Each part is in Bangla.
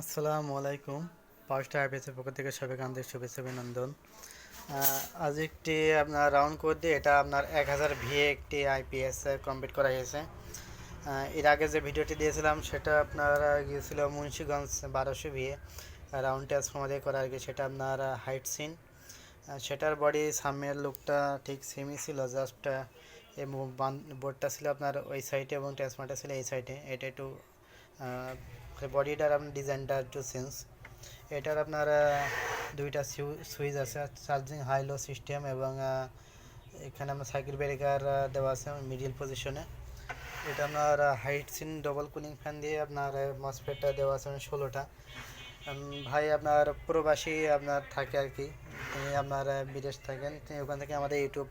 আসসালামু আলাইকুম। ফার্স্ট আইপিএসের পক্ষ থেকে সবাইকে আন্তরিক শুভেচ্ছা অভিনন্দন। আজ একটি আপনার রাউন্ড কোড দিয়ে এটা আপনার এক হাজার ভিএ একটি আইপিএস কমপ্লিট করা হয়েছে। এর আগে যে ভিডিওটি দিয়েছিলাম, সেটা আপনার গিয়েছিল মুন্সিগঞ্জ বারোশো ভিএ। রাউন্ড ট্রান্সফর্মার দিয়ে করা আর কি, সেটা আপনার হাইট সিন সেটার বডি সামনের লুকটা ঠিক সেমই ছিল জাস্ট বোর্ডটা ছিল আপনার ওই সাইডে এবং ট্রান্সফর্মারটা ছিল এই সাইডে এটা একটু বডিটার আপনার ডিজাইনটা একটু চেঞ্জ এটার আপনার দুইটা সুইচ আছে চার্জিং হাই লো সিস্টেম এবং এখানে আপনার সাইকেল ব্রেকার দেওয়া আছে মিডিল পজিশনে এটা আপনার heat sink double cooling fan দিয়ে আপনার মসফেটটা দেওয়া আছে ষোলোটা। ভাই আপনার প্রবাসী আপনার থাকে আর কি। তিনি আপনার বিদেশ থাকেন। তিনি ওখান থেকে আমাদের ইউটিউব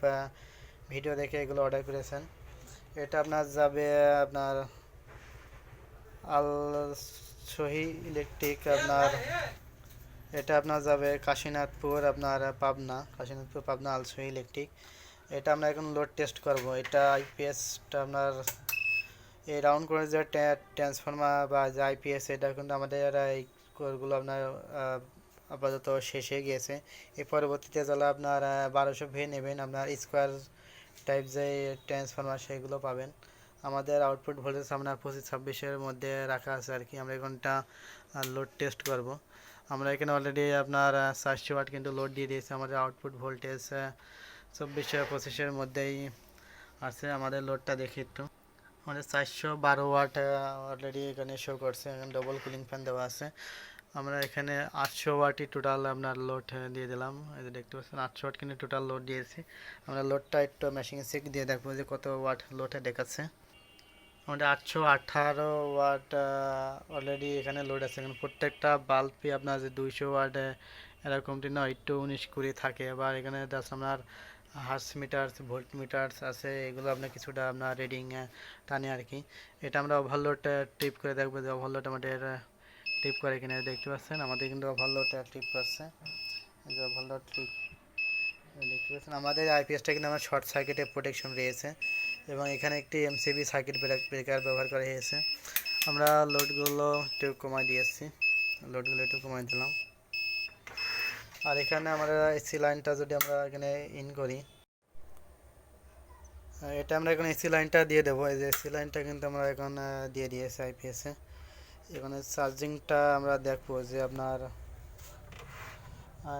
ভিডিও দেখে এগুলো অর্ডার করেছেন। এটা আপনার যাবে আপনার আল সহি ইলেকট্রিক আপনার, এটা আপনার যাবে কাশীনাথপুর, আপনার পাবনা, কাশীনাথপুর, পাবনা আলসহি ইলেকট্রিক। এটা আমরা এখন লোড টেস্ট করব। এটা আইপিএসটা আপনার, এই রাউন্ড করে যে ট্রান্সফর্মার বা যে আইপিএস এটা কিন্তু আমাদের এই কোরগুলো আপনার আপাতত শেষ হয়ে গিয়েছে। এই পরবর্তীতে যারা আপনার বারোশো ভে নেবেন, আপনার স্কোয়ার টাইপ যে ট্রান্সফর্মার সেগুলো পাবেন। আমাদের আউটপুট ভোল্টেজ আপনার পঁচিশ ছাব্বিশের মধ্যে রাখা আছে আর কি। আমরা এখানটা লোড টেস্ট করব। আমরা এখানে অলরেডি আপনার চারশো ওয়াট কিন্তু লোড দিয়ে দিয়েছি। আমাদের আউটপুট ভোল্টেজ চব্বিশ পঁচিশের মধ্যেই আছে। আমাদের লোডটা দেখি একটু। আমাদের চারশো বারো ওয়াট অলরেডি এখানে শো করছে। এখানে ডবল কুলিং ফ্যান দেওয়া আছে। আমরা এখানে আটশো ওয়াটই টোটাল আপনার লোড দিয়ে দিলাম। এই যে দেখতে পাচ্ছেন, আটশো ওয়াট কিন্তু টোটাল লোড দিয়েছি। আমরা লোডটা একটু মেশিন চেক দিয়ে দেখব যে কত ওয়াট লোডে দেখাচ্ছে। আমাদের আটশো আঠারো ওয়াট অলরেডি এখানে লোড আছে। এখানে প্রত্যেকটা বাল্বই আপনার যে দুইশো ওয়াট এরকমটি নয়, একটু উনিশ কুড়ি থাকে। আবার এখানে জাস্ট আপনার হার্স মিটার্স ভোল্ট মিটার্স আছে, এগুলো আপনার কিছুটা আপনার রিডিং টানে আর কি। এটা আমরা ওভারলোড টিপ করে দেখব যে ওভারলোড আমাদের টিপ করে কিনা। দেখতে পাচ্ছেন, আমাদের কিন্তু ওভারলোড টিপ করছে। যে ওভারলোড টিপ দেখতে পাচ্ছেন, আমাদের আইপিএসটা কিন্তু আমার শর্ট সার্কিটে প্রোটেকশন রয়েছে। এবং এখানে একটি এমসিবি সার্কিট ব্রেকার ব্যবহার করা হয়েছে। আমরা লোডগুলো একটু কমাই দিয়েছি। লোডগুলো একটু কমাই দিলাম। আর এখানে আমরা এসি লাইনটা যদি আমরা এখানে ইন করি এটা আমরা এখন এসি লাইনটা দিয়ে দেবো। এই যে এসি লাইনটা কিন্তু আমরা এখন দিয়ে দিয়েছি আইপিএসে এখানে চার্জিংটা আমরা দেখব যে আপনার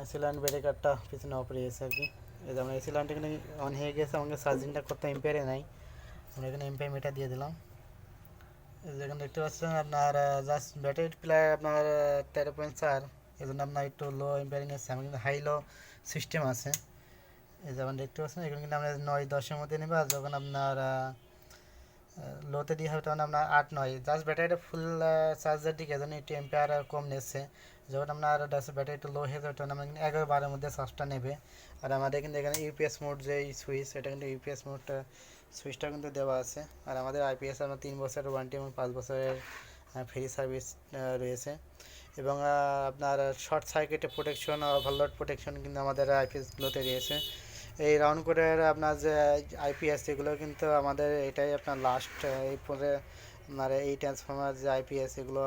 এসি লাইন ব্রেকারটা পিছনে অফ রয়েছে আর কি। এই যে এসি লাইনটা এখানে অন হয়ে গেছে, আমাকে চার্জিংটা করতে এম্পিয়ারে নাই। আমরা এখানে এম্পিয়ার মিটার দিয়ে দিলাম। এই যে এখানে দেখতে পাচ্ছেন আপনার জাস্ট ব্যাটারি প্রায় আপনার তেরো পয়েন্ট চার। এই জন্য আপনার একটু লো এম্পিয়ারিং এসছে আমার কিন্তু হাই লো সিস্টেম আছে। এই যেমন দেখতে পাচ্ছেন, এখানে কিন্তু আমরা নয়, দশের মধ্যে নেবে। আর যখন আপনার লোতে দিয়ে হবে তখন আপনার আট, নয়। জাস্ট ব্যাটারিটা ফুল চার্জের দিকে যেন একটু এম্পিয়ার কম নিচ্ছে যখন আপনার ব্যাটারি একটু লো হয়ে যাবে, তখন আমরা কিন্তু এগারো বারের মধ্যে চার্জটা নেবে। আর আমাদের কিন্তু এখানে ইউপিএস মোড যে সুইচ এটা কিন্তু ইউপিএস মোডটা সুইচটা কিন্তু দেওয়া আছে। আর আমাদের আইপিএস আমরা তিন বছরের ওয়ারেন্টি এবং পাঁচ বছরের ফ্রি সার্ভিস রয়েছে। এবং আপনার শর্ট সার্কিটে প্রোটেকশন ওভারলোড প্রোটেকশন কিন্তু আমাদের আইপিএসগুলোতে রয়েছে। এই রাউন্ড কোডের আপনার যে আইপিএস এগুলো কিন্তু আমাদের এটাই আপনার লাস্ট এই পরে আপনার এই ট্রান্সফর্মার যে আইপিএস এগুলো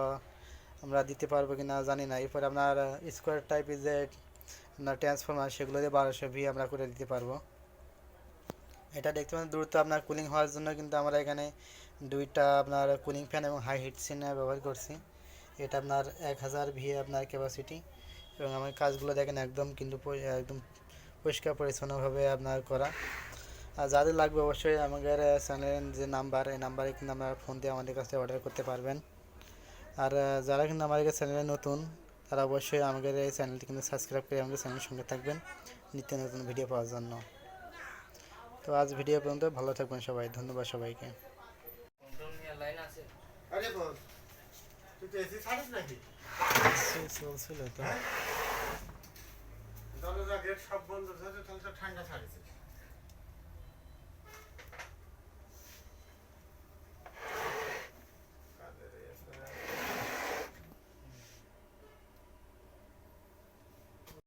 আমরা দিতে পারব কি না জানি না। এরপরে আপনার স্কোয়ার টাইপের যে আপনার ট্রান্সফর্মার সেগুলো দিয়ে বারোশো ভি আমরা করে দিতে পারব। এটা দেখতে পাচ্ছেন দ্রুত আপনার কুলিং হওয়ার জন্য কিন্তু আমরা এখানে দুইটা আপনার কুলিং ফ্যান এবং হাই হিট সিন ব্যবহার করছি। এটা আপনার এক হাজার ভি আপনার ক্যাপাসিটি এবং আমার কাজগুলো দেখেন একদম কিন্তু একদম পরিষ্কার পরিচ্ছন্নভাবে আপনার করা। আর যাদের লাগবে অবশ্যই আমাদের চ্যানেলের যে নাম্বার এই নাম্বারে কিন্তু আপনারা ফোন দিয়ে আমাদের কাছে অর্ডার করতে পারবেন। আর যারা কিন্তু আমাদের চ্যানেলে নতুন তারা অবশ্যই আমাদের এই চ্যানেলটি কিন্তু সাবস্ক্রাইব করে আমাদের চ্যানেলের সঙ্গে থাকবেন নিত্য নতুন ভিডিও পাওয়ার জন্য। তো আজ ভিডিও পর্যন্ত ভালো থাকবেন সবাই ধন্যবাদ সবাইকে। তো হ্যাঁ? দরজা গেট সব বন্ধ ঠান্ডা